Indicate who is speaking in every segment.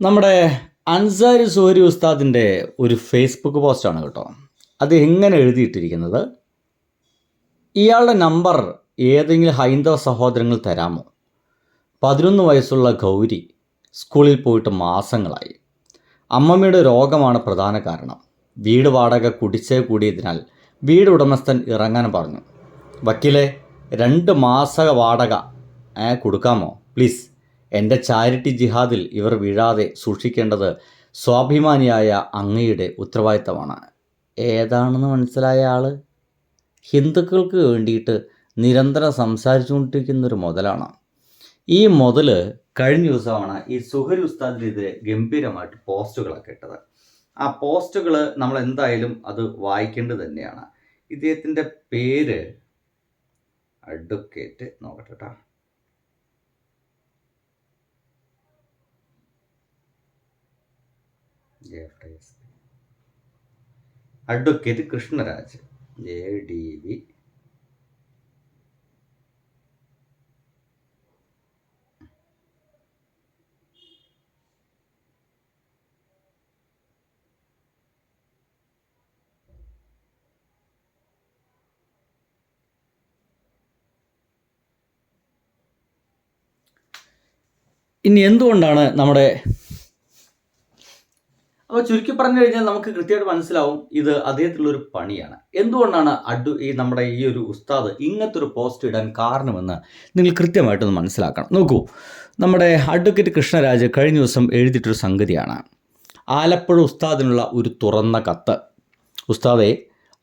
Speaker 1: നമ്മുടെ അൻസാരി സോരി ഉസ്താദിന്റെ ഒരു ഫേസ്ബുക്ക് പോസ്റ്റാണ് കേട്ടോ. അത് എങ്ങനെ എഴുതിയിട്ടിരിക്കുന്നത്? ഇയാളുടെ നമ്പർ ഏതെങ്കിലും ഹൈന്ദവ സഹോദരങ്ങൾ തരാമോ? പതിനൊന്ന് വയസ്സുള്ള ഗൗരി സ്കൂളിൽ പോയിട്ട് മാസങ്ങളായി. അമ്മമ്മയുടെ രോഗമാണ് പ്രധാന കാരണം. വീട് വാടക കുടിച്ചേ കൂടിയതിനാൽ വീട് ഉടമസ്ഥൻ ഇറങ്ങാൻ പറഞ്ഞു. വക്കീലെ രണ്ട് മാസ വാടക കൊടുക്കാമോ? പ്ലീസ് എന്റെ ചാരിറ്റി ജിഹാദിൽ ഇവർ വീഴാതെ സൂക്ഷിക്കേണ്ടത് സ്വാഭിമാനിയായ അങ്ങയുടെ ഉത്തരവാദിത്തമാണ്. ഏതാണെന്ന് മനസ്സിലായ ആൾ ഹിന്ദുക്കൾക്ക് വേണ്ടിയിട്ട് നിരന്തരം സംസാരിച്ചുകൊണ്ടിരിക്കുന്ന ഒരു മുതലാണ്. ഈ മുതൽ കഴിഞ്ഞ ദിവസമാണ് ഈ സുഹരി ഉസ്താദിനെതിരെ ഗംഭീരമായിട്ട് പോസ്റ്റുകളൊക്കെ ഇട്ടത്. ആ പോസ്റ്റുകൾ നമ്മൾ എന്തായാലും അത് വായിക്കേണ്ടത് തന്നെയാണ്. ഇദ്ദേഹത്തിന്റെ പേര് അഡ്വക്കേറ്റ് നോക്കട്ടെ കേട്ടോ advocate Krishnaraj A D V. ഇനി എന്തുകൊണ്ടാണ് നമ്മുടെ അപ്പോൾ ചുരുക്കി പറഞ്ഞു കഴിഞ്ഞാൽ നമുക്ക് കൃത്യമായിട്ട് മനസ്സിലാവും ഇത് അദ്ദേഹത്തിലുള്ള ഒരു പണിയാണ്. എന്തുകൊണ്ടാണ് അഡ്വ ഈ നമ്മുടെ ഈ ഒരു ഉസ്താദ് ഇങ്ങനത്തെ ഒരു പോസ്റ്റ് ഇടാൻ കാരണമെന്ന് നിങ്ങൾ കൃത്യമായിട്ടൊന്ന് മനസ്സിലാക്കണം. നോക്കൂ നമ്മുടെ അഡ്വക്കേറ്റ് കൃഷ്ണരാജ് കഴിഞ്ഞ ദിവസം എഴുതിയിട്ടൊരു സംഗതിയാണ്. ആലപ്പുഴ ഉസ്താദിനുള്ള ഒരു തുറന്ന കത്ത്. ഉസ്താദെ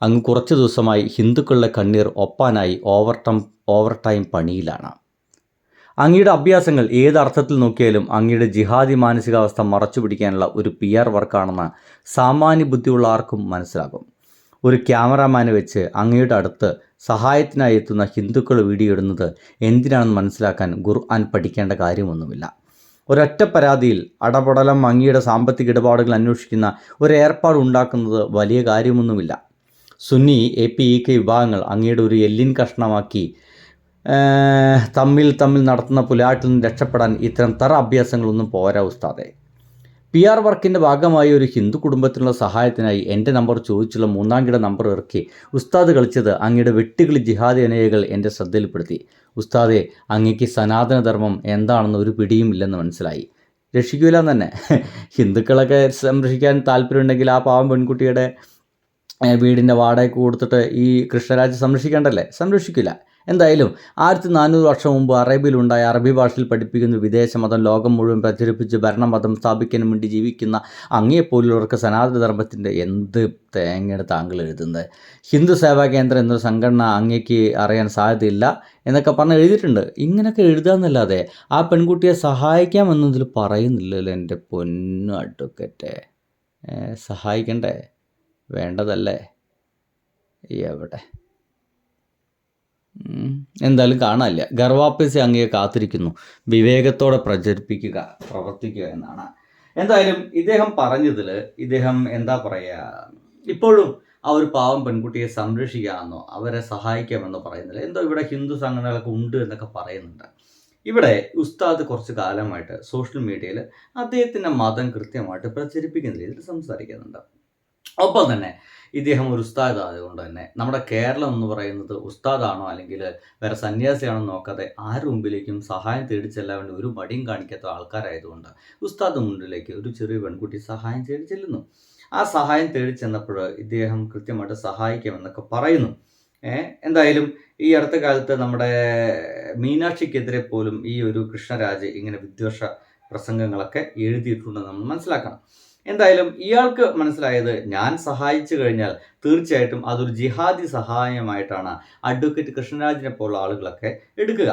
Speaker 1: അങ്ങ് കുറച്ച് ദിവസമായി ഹിന്ദുക്കളുടെ കണ്ണീർ ഒപ്പാനായി ഓവർ ടൈം ഓവർ ടൈം പണിയിലാണ്. അങ്ങയുടെ അഭ്യാസങ്ങൾ ഏത് അർത്ഥത്തിൽ നോക്കിയാലും അങ്ങയുടെ ജിഹാദി മാനസികാവസ്ഥ മറച്ചു പിടിക്കാനുള്ള ഒരു പി ആർ വർക്കാണെന്ന് സാമാന്യ ബുദ്ധിയുള്ള ആർക്കും മനസ്സിലാകും. ഒരു ക്യാമറാമാനെ വെച്ച് അങ്ങയുടെ അടുത്ത് സഹായത്തിനായി എത്തുന്ന ഹിന്ദുക്കൾ വീഡിയോ ഇടുന്നത് എന്തിനാണെന്ന് മനസ്സിലാക്കാൻ ഖുർആൻ പഠിക്കേണ്ട കാര്യമൊന്നുമില്ല. ഒരൊറ്റ പരാതിയിൽ അടപടലം അങ്ങയുടെ സാമ്പത്തിക ഇടപാടുകൾ അന്വേഷിക്കുന്ന ഒരു ഏർപ്പാട് ഉണ്ടാക്കുന്നത് വലിയ കാര്യമൊന്നുമില്ല. Sunni A P E K വിഭാഗങ്ങൾ അങ്ങയുടെ ഒരു എല്ലിൻ കഷ്ണമാക്കി തമ്മിൽ തമ്മിൽ നടത്തുന്ന പുലാട്ടിൽ നിന്ന് രക്ഷപ്പെടാൻ ഇത്തരം തറ അഭ്യാസങ്ങളൊന്നും പോരാ ഉസ്താദെ. പി ആർ വർക്കിന്റെ ഭാഗമായി ഒരു ഹിന്ദു കുടുംബത്തിനുള്ള സഹായത്തിനായി എന്റെ നമ്പർ ചോദിച്ചുള്ള മൂന്നാം കിട നമ്പർ ഇറക്കി ഉസ്താദ് കളിച്ചത് അങ്ങയുടെ വെട്ടുകിളി ജിഹാദി അനയകൾ എന്റെ ശ്രദ്ധയിൽപ്പെടുത്തി. ഉസ്താദെ അങ്ങയ്ക്ക് സനാതനധർമ്മം എന്താണെന്ന് ഒരു പിടിയും ഇല്ലെന്ന് മനസ്സിലായി. രക്ഷിക്കൂല തന്നെ. ഹിന്ദുക്കളൊക്കെ സംരക്ഷിക്കാൻ താല്പര്യമുണ്ടെങ്കിൽ ആ പാവം പെൺകുട്ടിയുടെ വീടിന്റെ വാടക കൊടുത്തിട്ട് ഈ കൃഷ്ണരാജ് സംരക്ഷിക്കേണ്ടല്ലേ? സംരക്ഷിക്കില്ല എന്തായാലും ആയിരത്തി നാനൂറ് വർഷം മുമ്പ് അറേബ്യയിലുണ്ടായ അറബി ഭാഷയിൽ പഠിപ്പിക്കുന്ന വിദേശ മതം ലോകം മുഴുവൻ പ്രചരിപ്പിച്ച് ഭരണമതം സ്ഥാപിക്കാൻ വേണ്ടി ജീവിക്കുന്ന അങ്ങേപ്പോലുള്ളവർക്ക് സനാതനധർമ്മത്തിന്റെ എന്ത് തേങ്ങയാണ് താങ്കൾ എഴുതുന്നത്? ഹിന്ദു സേവാ കേന്ദ്രം എന്നൊരു സംഘടന അങ്ങേക്ക് അറിയാൻ സാധ്യതയില്ല എന്നൊക്കെ പറഞ്ഞ് എഴുതിയിട്ടുണ്ട്. ഇങ്ങനെയൊക്കെ എഴുതാമെന്നല്ലാതെ ആ പെൺകുട്ടിയെ സഹായിക്കാമെന്നതിൽ പറയുന്നില്ലല്ലോ എന്റെ പൊന്നു അഡ്വക്കറ്റെ. സഹായിക്കണ്ടേ? വേണ്ടതല്ലേ? എവിടെ. എന്തായാലും കാണാനില്ല. ഗർവാപ്പസി അങ്ങയെ കാത്തിരിക്കുന്നു. വിവേകത്തോടെ പ്രചരിപ്പിക്കുക പ്രവർത്തിക്കുക എന്നാണ്. എന്തായാലും ഇദ്ദേഹം പറഞ്ഞതിൽ ഇദ്ദേഹം എന്താ പറയുക ഇപ്പോഴും ആ ഒരു പാവം പെൺകുട്ടിയെ സംരക്ഷിക്കാമെന്നോ അവരെ സഹായിക്കാമെന്നോ പറയുന്നില്ല. എന്തോ ഇവിടെ ഹിന്ദു സംഘടനകളൊക്കെ ഉണ്ട് എന്നൊക്കെ പറയുന്നുണ്ട്. ഇവിടെ ഉസ്താദ് കുറച്ച് കാലമായിട്ട് സോഷ്യൽ മീഡിയയിൽ അദ്ദേഹത്തിന്റെ മതം കൃത്യമായിട്ട് പ്രചരിപ്പിക്കുന്ന രീതിയിൽ സംസാരിക്കുന്നുണ്ട്. ഒപ്പം തന്നെ ഇദ്ദേഹം ഒരു ഉസ്താദ് ആയതുകൊണ്ട് തന്നെ നമ്മുടെ കേരളം എന്ന് പറയുന്നത് ഉസ്താദാണോ അല്ലെങ്കിൽ വേറെ സന്യാസിയാണോ നോക്കാതെ ആരുടെ മുമ്പിലേക്കും സഹായം തേടി ചെല്ലാൻ വേണ്ടി ഒരു മടിയും കാണിക്കാത്ത ആൾക്കാരായതുകൊണ്ട് ഉസ്താദ് മുന്നിലേക്ക് ഒരു ചെറിയ പെൺകുട്ടി സഹായം തേടി ചെല്ലുന്നു. ആ സഹായം തേടി ചെന്നപ്പോൾ ഇദ്ദേഹം കൃത്യമായിട്ട് സഹായിക്കാമെന്നൊക്കെ പറയുന്നു. എന്തായാലും ഈ അടുത്ത കാലത്ത് നമ്മുടെ മീനാക്ഷിക്കെതിരെ പോലും ഈ ഒരു കൃഷ്ണരാജ് ഇങ്ങനെ വിദ്വേഷ പ്രസംഗങ്ങളൊക്കെ എഴുതിയിട്ടുണ്ടെന്ന് നമ്മൾ മനസ്സിലാക്കണം. എന്തായാലും ഇയാൾക്ക് മനസ്സിലായത് ഞാൻ സഹായിച്ചു കഴിഞ്ഞാൽ തീർച്ചയായിട്ടും അതൊരു ജിഹാദി സഹായമായിട്ടാണ് അഡ്വക്കേറ്റ് കൃഷ്ണരാജിനെ പോലുള്ള ആളുകളൊക്കെ എടുക്കുക.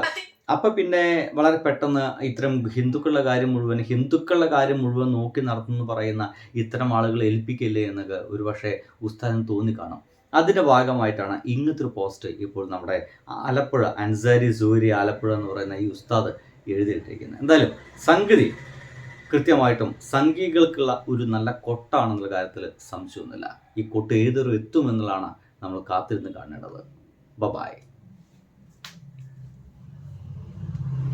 Speaker 1: അപ്പൊ പിന്നെ വളരെ പെട്ടെന്ന് ഇത്തരം ഹിന്ദുക്കളുടെ കാര്യം മുഴുവൻ ഹിന്ദുക്കളുടെ കാര്യം മുഴുവൻ നോക്കി നടത്തുന്നു പറയുന്ന ഇത്തരം ആളുകളെ ഏൽപ്പിക്കില്ലേ എന്നൊക്കെ ഒരുപക്ഷെ ഉസ്താദിന് തോന്നിക്കാണും അതിന്റെ ഭാഗമായിട്ടാണ് ഇങ്ങനത്തെ ഒരു പോസ്റ്റ് ഇപ്പോൾ നമ്മുടെ ആലപ്പുഴ അൻസാരി സൂരി ആലപ്പുഴ എന്ന് പറയുന്ന ഈ ഉസ്താദ് എഴുതിയിട്ടിരിക്കുന്നത്. എന്തായാലും സംഗതി കൃത്യമായിട്ടും സംഘികൾക്കുള്ള ഒരു നല്ല കൊട്ടാണെന്നുള്ള കാര്യത്തിൽ സംശയമൊന്നുമില്ല. ഈ കൊട്ട് ഏതൊരു എത്തുമെന്നുള്ളതാണ് നമ്മൾ കാത്തിരുന്ന് കാണേണ്ടത്. ബബായ്